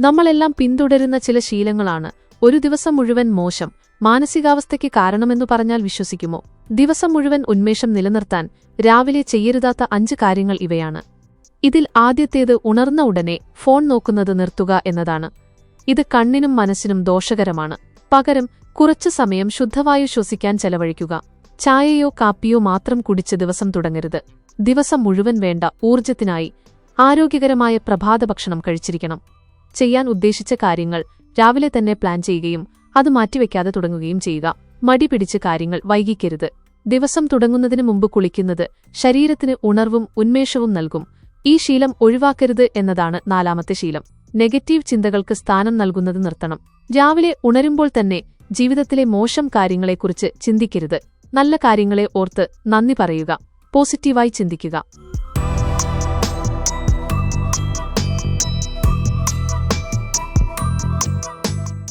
നമ്മളെല്ലാം പിന്തുടരുന്ന ചില ശീലങ്ങളാണ്. ഒരു ദിവസം മുഴുവൻ മോശം മാനസികാവസ്ഥയ്ക്ക് കാരണമെന്നു പറഞ്ഞാൽ വിശ്വസിക്കുമോ? ദിവസം മുഴുവൻ ഉന്മേഷം നിലനിർത്താൻ രാവിലെ ചെയ്യരുതാത്ത അഞ്ച് കാര്യങ്ങൾ ഇവയാണ്. ഇതിൽ ആദ്യത്തേത് ഉണർന്ന ഉടനെ ഫോൺ നോക്കുന്നത് നിർത്തുക എന്നതാണ്. ഇത് കണ്ണിനും മനസ്സിനും ദോഷകരമാണ്. പകരം കുറച്ചു സമയം ശുദ്ധവായു ശ്വസിക്കാൻ ചെലവഴിക്കുക. ചായയോ കാപ്പിയോ മാത്രം കുടിച്ച് ദിവസം തുടങ്ങരുത്. ദിവസം മുഴുവൻ വേണ്ട ഊർജത്തിനായി ആരോഗ്യകരമായ പ്രഭാതഭക്ഷണം കഴിച്ചിരിക്കണം. ചെയ്യാൻ ഉദ്ദേശിച്ച കാര്യങ്ങൾ രാവിലെ തന്നെ പ്ലാൻ ചെയ്യുകയും അത് മാറ്റിവെക്കാതെ തുടങ്ങുകയും ചെയ്യുക. മടി പിടിച്ച് കാര്യങ്ങൾ വൈകിക്കരുത്. ദിവസം തുടങ്ങുന്നതിന് മുമ്പ് കുളിക്കുന്നത് ശരീരത്തിന് ഉണർവും ഉന്മേഷവും നൽകും. ഈ ശീലം ഒഴിവാക്കരുത് എന്നതാണ് നാലാമത്തെ ശീലം. നെഗറ്റീവ് ചിന്തകൾക്ക് സ്ഥാനം നൽകുന്നത് നിർത്തണം. രാവിലെ ഉണരുമ്പോൾ തന്നെ ജീവിതത്തിലെ മോശം കാര്യങ്ങളെക്കുറിച്ച് ചിന്തിക്കരുത്. നല്ല കാര്യങ്ങളെ ഓർത്ത് നന്ദി പറയുക. പോസിറ്റീവായി ചിന്തിക്കുക.